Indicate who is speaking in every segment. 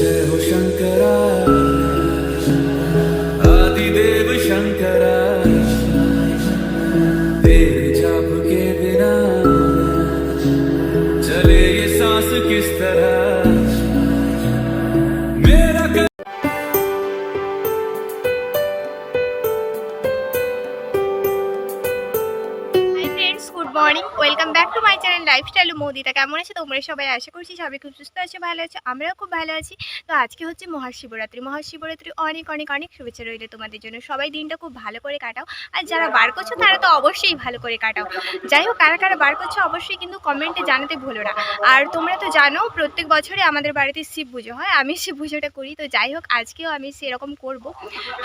Speaker 1: Shankara. Morning welcome back to my channel lifestyle Moudita কেমন আছে তোমরা সবাই? আশা করছি সবাই খুব সুস্থ আছে, ভালো আছে, আমরাও খুব ভালো আছি। তো আজকে হচ্ছে মহাশিবরাত্রি। মহাশিবরাত্রি অনেক অনেক অনেক শুভেচ্ছা রইলে তোমাদের জন্য। সবাই দিনটা খুব ভালো করে কাটাও। আর যারা বার করছ, তারা তো অবশ্যই ভালো করে কাটাও। যাই হোক, কারা কারা বার করছ, অবশ্যই কিন্তু কমেন্টে জানাতে ভুলো না। আর তোমরা তো জানো, প্রত্যেক বছরে আমাদের বাড়িতে শিব পুজো হয়। আমি শিব পুজোটা করি। তো যাই হোক, আজকেও আমি সেরকম করব।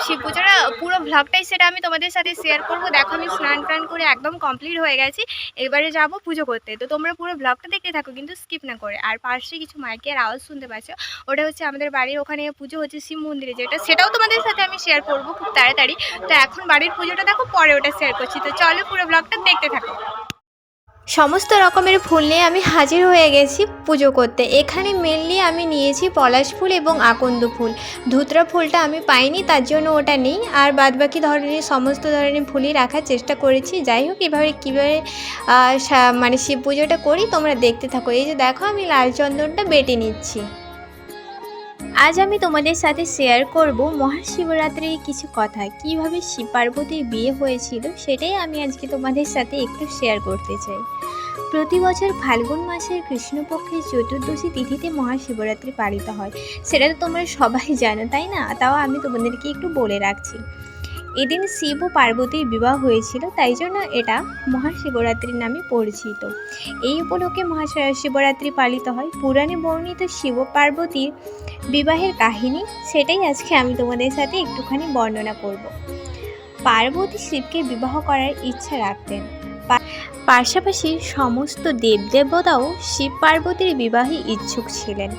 Speaker 1: শিব পুজোটা, পুরো ভ্লগটাই সেটা আমি তোমাদের সাথে শেয়ার করব। দেখো, আমি স্নান টান করে একদম কমপ্লিট হয়ে গেছি। এবারে যাব পুজো করতে। তো তোমরা পুরো ব্লগটা দেখতে থাকো, কিন্তু স্কিপ না করে। আর পাশে কিছু মাইকের আওয়াজ শুনতে পাচ্ছ, ওটা হচ্ছে আমাদের বাড়ির ওখানে পুজো হচ্ছে শিব মন্দিরে যেটা, সেটাও তোমাদের সাথে আমি শেয়ার করব খুব তাড়াতাড়ি। তো এখন বাড়ির পুজোটা দেখো, পরে ওটা শেয়ার করছি। তো চলো পুরো ব্লগটা দেখতে থাকো। সমস্ত রকমের ফুল নিয়ে আমি হাজির হয়ে গেছি পুজো করতে। এখানে মেনলি আমি নিয়েছি পলাশ ফুল এবং আকন্দ ফুল। ধুতরা ফুলটা আমি পাইনি, তার জন্য ওটা নেই। আর বাদবাকি ধরনের সমস্ত ধরনের ফুলই রাখার চেষ্টা করেছি। যাই হোক, এভাবে কীভাবে মানে শিব পুজোটা করি, তোমরা দেখতে থাকো। এই যে দেখো, আমি লাল চন্দনটা বেটে নিচ্ছি। আজ আমি তোমাদের সাথে শেয়ার করব মহাশিবরাত্রির কিছু কথা। কীভাবে শিব পার্বতীর বিয়ে হয়েছিল সেটাই আমি আজকে তোমাদের সাথে একটু শেয়ার করতে চাই। প্রতি বছর ফাল্গুন মাসের কৃষ্ণপক্ষের চতুর্দশী তিথিতে মহাশিবরাত্রি পালিত হয়। সেটা তো তোমরা সবাই জানো, তাই না? তাও আমি তোমাদেরকে একটু বলে রাখছি। এদিন শিব ও পার্বতীর বিবাহ হয়েছিল, তাই জন্য এটা মহাশিবরাত্রির নামে পরিচিত। এই উপলক্ষে মহাশিবরাত্রি পালিত হয়। পুরাণে বর্ণিত শিব পার্বতীর বিবাহের কাহিনী, সেটাই আজকে আমি তোমাদের সাথে একটুখানি বর্ণনা করব। পার্বতী শিবকে বিবাহ করার ইচ্ছা রাখতেন। পাশাপাশি সমস্ত দেবদেবতাও শিব পার্বতীর বিবাহে ইচ্ছুক ছিলেন।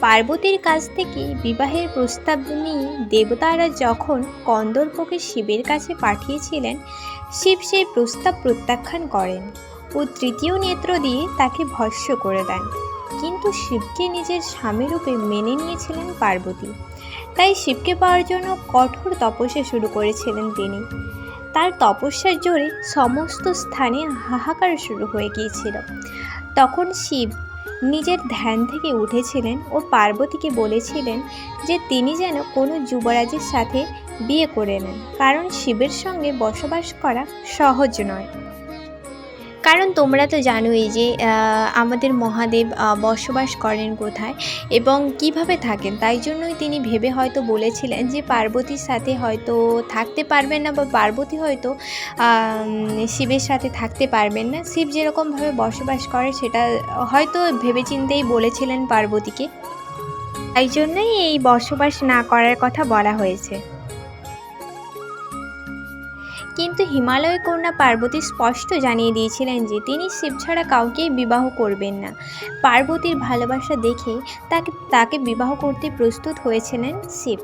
Speaker 1: পার্বতীর কাছ থেকে বিবাহের প্রস্তাব নিয়ে দেবতারা যখন কন্দর্পকে শিবের কাছে পাঠিয়েছিলেন, শিব সেই প্রস্তাব প্রত্যাখ্যান করেন ও তৃতীয় নেত্র দিয়ে তাকে ভস্য করে দেন। কিন্তু শিবকে নিজের স্বামীরূপে মেনে নিয়েছিলেন পার্বতী। তাই শিবকে পাওয়ার জন্য কঠোর তপস্যা শুরু করেছিলেন তিনি। তার তপস্যার জোরে সমস্ত স্থানে হাহাকার শুরু হয়ে গিয়েছিল। তখন শিব নিজের ধ্যান থেকে উঠেছিলেন ও পার্বতীকে বলেছিলেন যে তিনি যেন কোনো যুবরাজের সাথে বিয়ে করে নেন, কারণ শিবের সঙ্গে বসবাস করা সহজ নয়। কারণ তোমরা তো জানোই যে আমাদের মহাদেব বসবাস করেন কোথায় এবং কীভাবে থাকেন। তাই জন্যই তিনি ভেবে হয়তো বলেছিলেন যে, পার্বতীর সাথে হয়তো থাকতে পারবেন না বা পার্বতী হয়তো শিবের সাথে থাকতে পারবেন না। শিব যেরকমভাবে বসবাস করে, সেটা হয়তো ভেবেচিন্তেই বলেছিলেন পার্বতীকে। তাই জন্যই এই বসবাস না করার কথা বলা হয়েছে। কিন্তু হিমালয় কন্যা পার্বতী স্পষ্ট জানিয়ে দিয়েছিলেন যে তিনি শিব ছাড়া কাউকেই বিবাহ করবেন না। পার্বতীর ভালোবাসা দেখে তাকে তাকে বিবাহ করতে প্রস্তুত হয়েছিলেন শিব।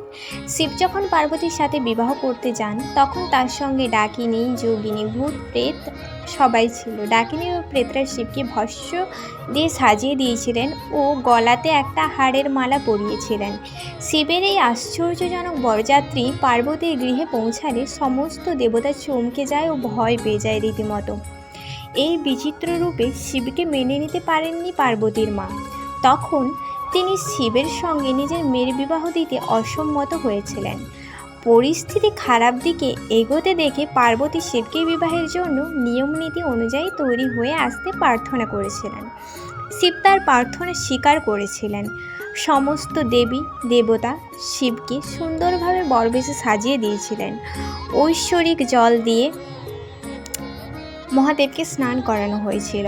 Speaker 1: শিব যখন পার্বতীর সাথে বিবাহ করতে যান, তখন তার সঙ্গে ডাকিনী, যোগিনী, ভূত, প্রেত সবাই ছিল। ডাকিনী ও প্রেতরা শিবকে ভস্য দিয়ে সাজিয়ে দিয়েছিলেন ও গলাতে একটা হাড়ের মালা পরিয়েছিলেন। শিবের এই আশ্চর্যজনক বরযাত্রী পার্বতীর গৃহে পৌঁছালে সমস্ত দেবতা চমকে যায় ও ভয় পেয়ে যায় রীতিমতো। এই বিচিত্র রূপে শিবকে মেনে নিতে পারেননি পার্বতীর মা। তখন তিনি শিবের সঙ্গে নিজের মেয়ের বিবাহ দিতে অসম্মত হয়েছিলেন। পরিস্থিতি খারাপ দিকে এগোতে দেখে পার্বতী শিবকে বিবাহের জন্য নিয়মনীতি অনুযায়ী তৈরি হয়ে আসতে প্রার্থনা করেছিলেন। শিব তার প্রার্থনা স্বীকার করেছিলেন। সমস্ত দেবী, দেবতা শিবকে সুন্দরভাবে বরবেশে সাজিয়ে দিয়েছিলেন। ঐশ্বরিক জল দিয়ে মহাদেবকে স্নান করানো হয়েছিল।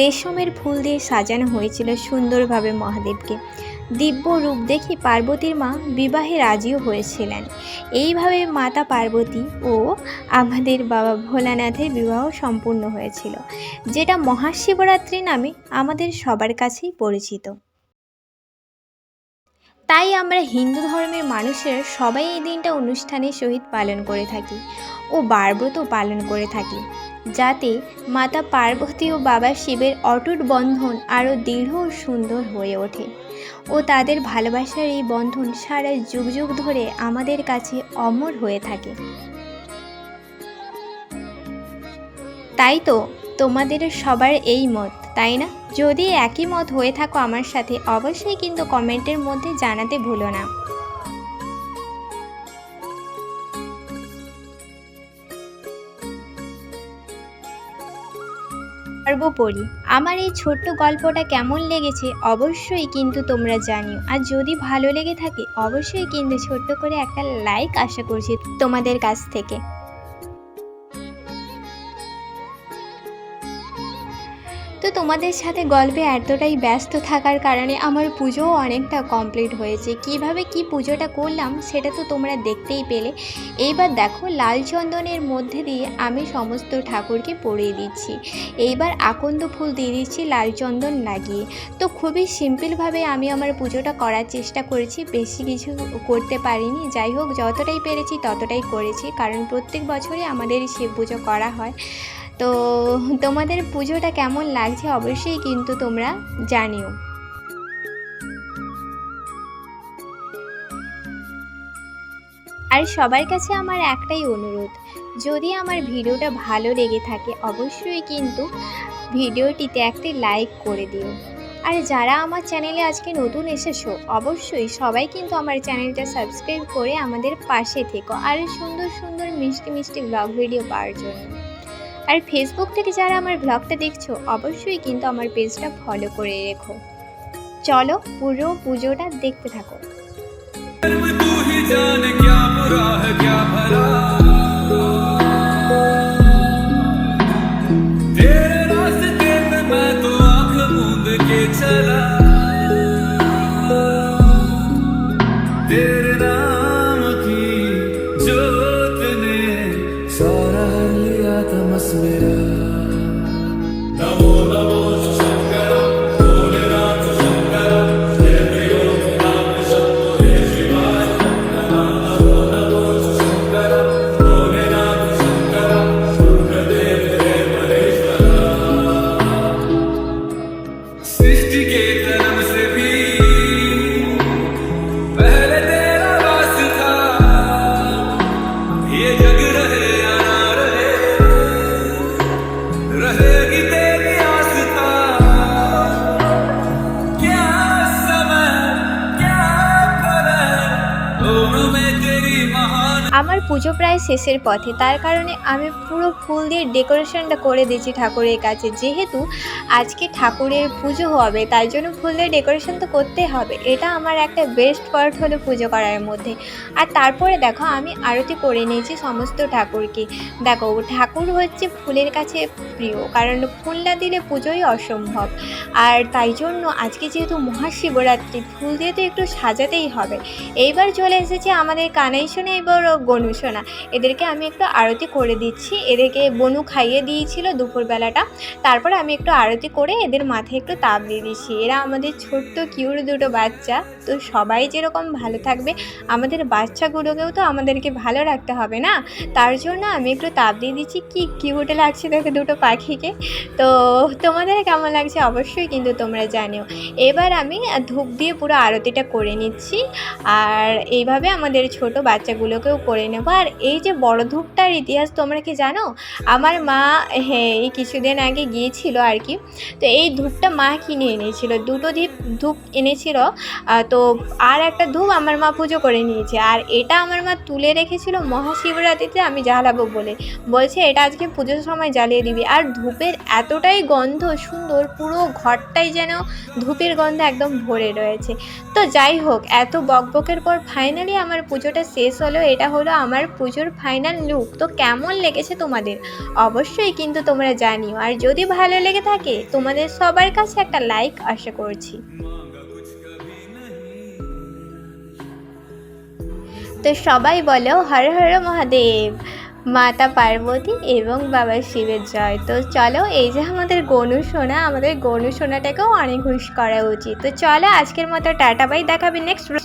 Speaker 1: রেশমের ফুল দিয়ে সাজানো হয়েছিল সুন্দরভাবে মহাদেবকে। দিব্য রূপ দেখে পার্বতীর মা বিবাহে রাজিও হয়েছিলেন। এইভাবে মাতা পার্বতী ও আমাদের বাবা ভোলানাথের বিবাহ সম্পূর্ণ হয়েছিল, যেটা মহাশিবরাত্রি নামে আমাদের সবার কাছেই পরিচিত। তাই আমরা হিন্দু ধর্মের মানুষের সবাই এই দিনটা অনুষ্ঠানের সহিত পালন করে থাকি ও বারব্রত পালন করে থাকি। যাতে মাতা পার্বতী ও বাবা শিবের অটুট বন্ধন আরও দৃঢ় ও সুন্দর হয়ে ওঠে। ও তাদের ভালোবাসার এই বন্ধন সারা যুগ যুগ ধরে আমাদের কাছে অমর হয়ে থাকে। তাই তো তোমাদের সবার এই মত, তাই না? যদি একই মত হয়ে থাকো আমার সাথে, অবশ্যই কিন্তু কমেন্টের মধ্যে জানাতে ভুলো না। সর্বোপরি আমার এই ছোট্ট গল্পটা কেমন লেগেছে অবশ্যই কিন্তু তোমরা জানিও। আর যদি ভালো লেগে থাকে, অবশ্যই কিন্তু ছোট্ট করে একটা লাইক আশা করছি তোমাদের কাছ থেকে। তো তোমাদের সাথে গল্পে এতটাই ব্যস্ত থাকার কারণে আমার পুজোও অনেকটা কমপ্লিট হয়েছে। কীভাবে কি পুজোটা করলাম সেটা তো তোমরা দেখতেই পেলে। এইবার দেখো লাল চন্দনের মধ্যে দিয়ে আমি সমস্ত ঠাকুরকে পরিয়ে দিচ্ছি। এইবার আকন্দ ফুল দিয়ে দিচ্ছি লাল চন্দন লাগিয়ে। তো খুবই সিম্পলভাবে আমি আমার পুজোটা করার চেষ্টা করেছি, বেশি কিছু করতে পারিনি। যাই হোক, যতটাই পেরেছি ততটাই করেছি, কারণ প্রত্যেক বছরই আমাদের শিব পুজো করা হয়। তো তোমাদের পুজোটা কেমন লাগছে? অবশ্যই কিন্তু তোমরা জানিও। আর সবার কাছে আমার একটাই অনুরোধ, যদি আমার ভিডিওটা ভালো লেগে থাকে, অবশ্যই কিন্তু ভিডিওটিতে একটি লাইক করে দিও। আর যারা আমার চ্যানেলে আজকে নতুন এসেছ, অবশ্যই সবাই কিন্তু আমার চ্যানেলটা সাবস্ক্রাইব করে আমাদের পাশে থেকো আর সুন্দর সুন্দর মিষ্টি মিষ্টি ব্লগ ভিডিও পাওয়ার জন্য। আর ফেসবুক থেকে যারা আমার ব্লগটা দেখছ, অবশ্যই কিন্তু আমার পেজটা ফলো করে রেখো। চলো পুরো পুজোটা দেখতে থাকো। আমার পুজো প্রায় শেষের পথে। তার কারণে আমি পুরো ফুল দিয়ে ডেকোরেশনটা করে দিয়েছি ঠাকুরের কাছে। যেহেতু আজকে ঠাকুরের পুজো হবে তাই জন্য ফুল দিয়ে ডেকোরেশন তো করতে হবে। এটা আমার একটা বেস্ট পার্ট হলো পুজো করার মধ্যে। আর তারপরে দেখো, আমি আরতি করে নিয়েছি সমস্ত ঠাকুরকে। দেখো, ঠাকুর হচ্ছে ফুলের কাছে প্রিয়, কারণ ফুল না দিলে পুজোই অসম্ভব। আর তাই জন্য আজকে যেহেতু মহাশিবরাত্রি, ফুল দিয়ে তো একটু সাজাতেই হবে। এইবার চলে এসেছে আমাদের কানাই সোনা এবার বনু সোনা এদেরকে আমি একটু আরতি করে দিচ্ছি। এদেরকে বনু খাইয়ে দিয়েছিল দুপুরবেলাটা। তারপর আমি একটু আরতি করে এদের মাথায় একটু তাপ দিয়ে দিচ্ছি। এরা আমাদের ছোট্ট কিউর দুটো বাচ্চা। তো সবাই যেরকম ভালো থাকবে, আমাদের বাচ্চাগুলোকেও তো আমাদেরকে ভালো রাখতে হবে না? তার জন্য আমি একটু তাপ দিয়ে দিচ্ছি। কি কিউট লাগছে দেখে দুটো পাখিকে। তো তোমাদের কেমন লাগছে অবশ্যই কিন্তু তোমরা জানিও। এবার আমি ধূপ দিয়ে পুরো আরতিটা করে নিচ্ছি। আর এইভাবে আমাদের ছোট বাচ্চাগুলোকেও করে নেব। আর এই যে বড় ধূপটার ইতিহাস তোমরা কি জানো? আমার মা হ্যাঁ এই কিছুদিন আগে গিয়েছিল আর কি। তো এই ধূপটা মা কিনে এনেছিল। দুটো ধীপ ধূপ এনেছিল। তো আর একটা ধূপ আমার মা পুজো করে নিয়েছে। আর এটা আমার মা তুলে রেখেছিল মহাশিবরাত্রিতে, আমি জ্বালাবো বলে। বলছে, এটা আজকে পুজোর সময় জ্বালিয়ে দিবি। আর ধূপের এতটাই গন্ধ সুন্দর, পুরো ঘরটাই যেন ধূপের গন্ধ একদম ভরে রয়েছে। তো যাই হোক, এত বকবকের পর ফাইনালি আমার পুজোটা শেষ হলো। এটা হলো আমার পুজোর ফাইনাল লুক তো কেমন লেগেছে তোমাদের? অবশ্যই কিন্তু তোমরা জানিও। আর যদি ভালো লেগে থাকে, তোমাদের সবার কাছে একটা লাইক আশা করছি। তো সবাই বলো, হর হর মহাদেব, মাতা পার্বতী এবং বাবা শিবের জয়। তো চলো, এই যে আমাদের গনু সোনা, আমাদের গনু সোনাটাকেও অনেক হুশ করা উচিত। তো চলো, আজকের মতো টাটা বাই দেখাবে নেক্সট